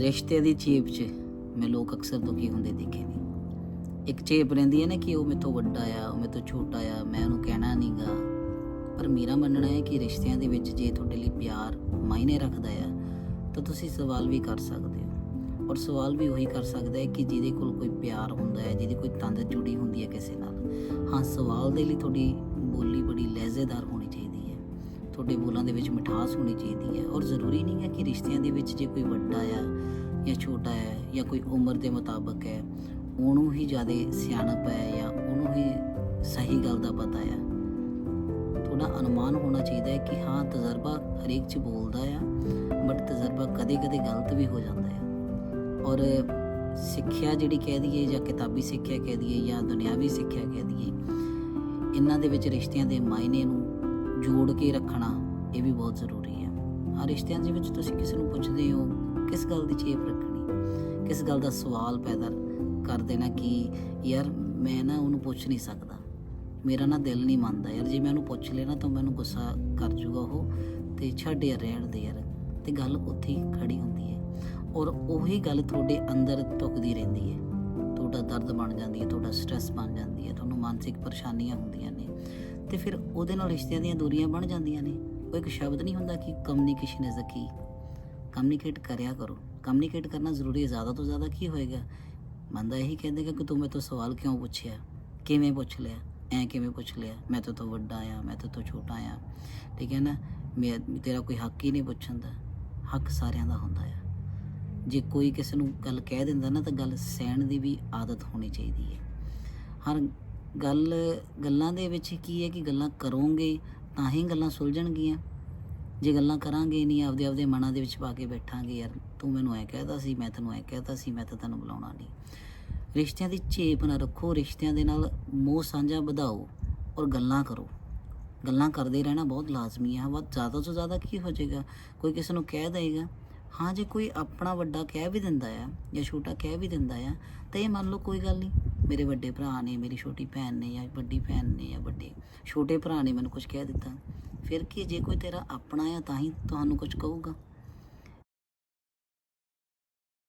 ਰਿਸ਼ਤੇ ਦੀ ਚੇਪ 'ਚ ਮੈਂ ਲੋਕ ਅਕਸਰ ਦੁਖੀ ਹੁੰਦੇ ਦੇਖੇ ਨੇ। ਇੱਕ ਚੇਪ ਰਹਿੰਦੀ ਹੈ ਨਾ ਕਿ ਉਹ ਮੇਥੋਂ ਵੱਡਾ ਆ, ਉਹ ਮੇਰੇ ਤੋਂ ਛੋਟਾ ਆ, ਮੈਂ ਉਹਨੂੰ ਕਹਿਣਾ ਨਹੀਂਗਾ ਪਰ ਮੇਰਾ ਮੰਨਣਾ ਹੈ ਕਿ ਰਿਸ਼ਤਿਆਂ ਦੇ ਵਿੱਚ ਜੇ ਤੁਹਾਡੇ ਲਈ ਪਿਆਰ ਮਾਇਨੇ ਰੱਖਦਾ ਆ, ਤਾਂ ਤੁਸੀਂ ਸਵਾਲ ਵੀ ਕਰ ਸਕਦੇ ਹੋ। ਔਰ ਸਵਾਲ ਵੀ ਉਹੀ ਕਰ ਸਕਦਾ ਹੈ ਕਿ ਜਿਹਦੇ ਕੋਲ ਕੋਈ ਪਿਆਰ ਹੁੰਦਾ ਹੈ, ਜਿਹਦੀ ਕੋਈ ਤੰਦ ਜੁੜੀ ਹੁੰਦੀ ਹੈ ਕਿਸੇ ਨਾਲ। ਹਾਂ, ਸਵਾਲ ਦੇ ਲਈ ਤੁਹਾਡੀ ਬੋਲੀ ਬੜੀ ਲਹਿਜ਼ੇਦਾਰ ਹੋਣੀ ਤੁਹਾਡੇ ਬੋਲਾਂ ਦੇ ਵਿੱਚ ਮਿਠਾਸ ਹੋਣੀ ਚਾਹੀਦੀ ਹੈ ਔਰ ਜ਼ਰੂਰੀ ਨਹੀਂ ਹੈ ਕਿ ਰਿਸ਼ਤਿਆਂ ਦੇ ਵਿੱਚ ਜੇ ਕੋਈ ਵੱਡਾ ਆ ਜਾਂ ਛੋਟਾ ਹੈ ਜਾਂ ਕੋਈ ਉਮਰ ਦੇ ਮੁਤਾਬਕ ਹੈ, ਉਹਨੂੰ ਹੀ ਜ਼ਿਆਦਾ ਸਿਆਣਪ ਹੈ ਜਾਂ ਉਹਨੂੰ ਹੀ ਸਹੀ ਗੱਲ ਦਾ ਪਤਾ ਹੈ। ਥੋੜਾ ਅਨੁਮਾਨ ਹੋਣਾ ਚਾਹੀਦਾ ਹੈ ਕਿ ਹਾਂ, ਤਜਰਬਾ ਹਰੇਕ ਚ ਬੋਲਦਾ ਆ ਬਟ ਤਜਰਬਾ ਕਦੇ-ਕਦੇ ਗਲਤ ਵੀ ਹੋ ਜਾਂਦਾ ਹੈ। ਔਰ ਸਿੱਖਿਆ ਜਿਹੜੀ ਕਹਿ ਦਈਏ ਜਾਂ ਕਿਤਾਬੀ ਸਿੱਖਿਆ ਕਹਿ ਦਈਏ ਜਾਂ ਦੁਨਿਆਵੀ ਸਿੱਖਿਆ ਕਹਿ ਦਈਏ, ਇਹਨਾਂ ਦੇ ਵਿੱਚ ਰਿਸ਼ਤਿਆਂ ਦੇ ਮਾਇਨੇ ਨੂੰ ਜੋੜ ਕੇ ਰੱਖਣਾ, ਇਹ ਵੀ ਬਹੁਤ ਜ਼ਰੂਰੀ ਹੈ। ਆ ਰਿਸ਼ਤਿਆਂ ਦੇ ਵਿੱਚ ਤੁਸੀਂ ਕਿਸੇ ਨੂੰ ਪੁੱਛਦੇ ਹੋ, ਕਿਸ ਗੱਲ ਦੀ ਚੇਪ ਰੱਖਣੀ? ਕਿਸ ਗੱਲ ਦਾ ਸਵਾਲ ਪੈਦਾ ਕਰ ਦੇਣਾ ਕਿ ਯਾਰ ਮੈਂ ਨਾ ਉਹਨੂੰ ਪੁੱਛ ਨਹੀਂ ਸਕਦਾ। ਮੇਰਾ ਨਾ ਦਿਲ ਨਹੀਂ ਮੰਨਦਾ ਯਾਰ, ਜੇ ਮੈਂ ਉਹਨੂੰ ਪੁੱਛ ਲੈਣਾ ਤਾਂ ਮੈਨੂੰ ਗੁੱਸਾ ਕਰ ਜੂਗਾ ਉਹ ਤੇ ਛੱਡ ਯਾਰ, ਰਹਿਣ ਦੇ ਯਾਰ। ਤੇ ਗੱਲ ਉੱਥੇ ਹੀ ਖੜੀ ਹੁੰਦੀ ਹੈ। ਔਰ ਉਹੀ ਗੱਲ ਤੁਹਾਡੇ ਅੰਦਰ ਟੁਕਦੀ ਰਹਿੰਦੀ ਹੈ। ਤੁਹਾਡਾ ਦਰਦ ਬਣ ਜਾਂਦੀ ਹੈ, ਤੁਹਾਡਾ ਸਟ੍ਰੈਸ ਬਣ ਜਾਂਦੀ ਹੈ, ਤੁਹਾਨੂੰ ਮਾਨਸਿਕ ਪਰੇਸ਼ਾਨੀਆਂ ਹੁੰਦੀਆਂ ਨੇ। ਤੇ ਫਿਰ ਉਹਦੇ ਨਾਲ ਰਿਸ਼ਤਿਆਂ ਦੀਆਂ ਦੂਰੀਆਂ ਬਣ ਜਾਂਦੀਆਂ ਨੇ। ਉਹ ਇੱਕ ਸ਼ਬਦ ਨਹੀਂ ਹੁੰਦਾ ਕਿ ਕਮਿਊਨੀਕੇਸ਼ਨ ਇਜ਼ ਅ ਕੀ ਕਮਿਊਨੀਕੇਟ ਕਰਿਆ ਕਰੋ। ਕਮਿਊਨੀਕੇਟ ਕਰਨਾ ਜ਼ਰੂਰੀ ਹੈ, ਜ਼ਿਆਦਾ ਤੋਂ ਜ਼ਿਆਦਾ ਕੀ ਹੋਏਗਾ? ਬੰਦਾ ਇਹੀ ਕਹਿੰਦੇਗਾ ਕਿ ਤੂੰ ਮੇਰੇ ਤੋਂ ਸਵਾਲ ਕਿਉਂ ਪੁੱਛਿਆ? ਕਿਵੇਂ ਪੁੱਛ ਲਿਆ? ਐ ਕਿਵੇਂ ਪੁੱਛ ਲਿਆ? ਮੈਂ ਤਾਂ ਤੋਂ ਵੱਡਾ ਆ ਮੈਂ ਤਾਂ ਤੋਂ ਛੋਟਾ ਆ ਠੀਕ ਹੈ ਨਾ? ਮੈਂ, ਤੇਰਾ ਕੋਈ ਹੱਕ ਹੀ ਨਹੀਂ ਪੁੱਛਣ ਦਾ। ਹੱਕ ਸਾਰਿਆਂ ਦਾ ਹੁੰਦਾ ਆ। ਜੇ ਕੋਈ ਕਿਸੇ ਨੂੰ ਗੱਲ ਕਹਿ ਦਿੰਦਾ ਨਾ, ਤਾਂ ਗੱਲ ਸਹਿਣ ਦੀ ਵੀ ਆਦਤ ਹੋਣੀ ਚਾਹੀਦੀ ਹੈ। ਹਰ ਗੱਲ, ਗੱਲਾਂ ਦੇ ਵਿੱਚ ਕੀ ਹੈ ਕਿ ਗੱਲਾਂ ਕਰੋਗੇ ਤਾਂ ਹੀ ਗੱਲਾਂ ਸੁਲਝਣਗੀਆਂ ਜੇ ਗੱਲਾਂ ਕਰਾਂਗੇ ਨਹੀਂ, ਆਪਦੇ ਆਪਦੇ ਮਨਾਂ ਦੇ ਵਿੱਚ ਪਾ ਕੇ ਬੈਠਾਂਗੇ ਯਾਰ, ਤੂੰ ਮੈਨੂੰ ਐ ਕਹਿਦਾ ਸੀ, ਮੈਂ ਤੈਨੂੰ ਐ ਕਹਿਤਾ ਸੀ, ਮੈਂ ਤਾਂ ਤੈਨੂੰ ਬੁਲਾਉਣਾ ਨਹੀਂ। ਰਿਸ਼ਤਿਆਂ ਦੀ ਝੇਪ ਨਾ ਰੱਖੋ, ਰਿਸ਼ਤਿਆਂ ਦੇ ਨਾਲ ਮੋਹ ਸਾਂਝਾ ਵਧਾਓ ਔਰ ਗੱਲਾਂ ਕਰੋ। ਗੱਲਾਂ ਕਰਦੇ ਰਹਿਣਾ ਬਹੁਤ ਲਾਜ਼ਮੀ ਹੈ। ਬਹੁਤ ਜ਼ਿਆਦਾ ਤੋਂ ਜ਼ਿਆਦਾ ਕੀ ਹੋ ਜਾਏਗਾ? ਕੋਈ ਕਿਸੇ ਨੂੰ ਕਹਿ ਦੇਗਾ ਹਾਂ, ਜੇ ਕੋਈ ਆਪਣਾ ਵੱਡਾ ਕਹਿ ਵੀ ਦਿੰਦਾ ਆ ਜਾਂ ਛੋਟਾ ਕਹਿ ਵੀ ਦਿੰਦਾ ਆ, ਤਾਂ ਇਹ ਮੰਨ ਲਓ ਕੋਈ ਗੱਲ ਨਹੀਂ। ਮੇਰੇ ਵੱਡੇ ਭਰਾ ਨੇ, ਮੇਰੀ ਛੋਟੀ ਭੈਣ ਨੇ ਜਾਂ ਵੱਡੀ ਭੈਣ ਨੇ ਜਾਂ ਵੱਡੇ, ਛੋਟੇ ਭਰਾ ਨੇ ਮੈਨੂੰ ਕੁਝ ਕਹਿ ਦਿੱਤਾ। ਫਿਰ ਕੀ, ਜੇ ਕੋਈ ਤੇਰਾ ਆਪਣਾ ਆ ਤਾਂ ਹੀ ਤੁਹਾਨੂੰ ਕੁਝ ਕਹੂਗਾ।